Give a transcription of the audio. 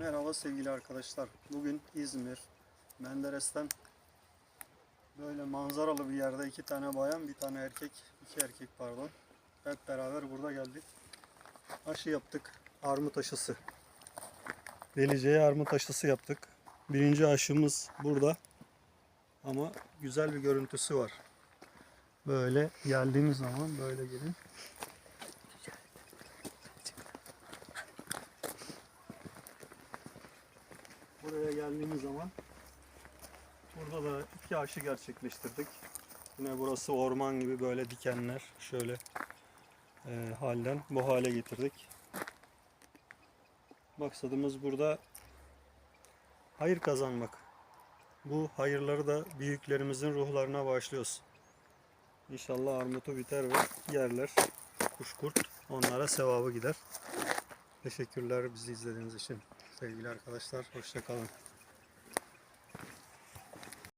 Merhaba sevgili arkadaşlar. Bugün İzmir, Menderes'ten böyle manzaralı bir yerde iki tane bayan, bir tane erkek, iki erkek pardon. Hep beraber burada geldik. Aşı yaptık. Armut aşısı. Delice'ye armut aşısı yaptık. Birinci aşımız burada. Ama güzel bir görüntüsü var. Böyle geldiğimiz zaman böyle gelin. Buraya geldiğimiz zaman burada da iki aşı gerçekleştirdik. Yine burası orman gibi böyle dikenler şöyle e, halden bu hale getirdik. Maksadımız burada hayır kazanmak. Bu hayırları da büyüklerimizin ruhlarına bağışlıyoruz. İnşallah armutu biter ve yerler. Kuş kurt onlara sevabı gider. Teşekkürler bizi izlediğiniz için. Sevgili arkadaşlar hoşça kalın.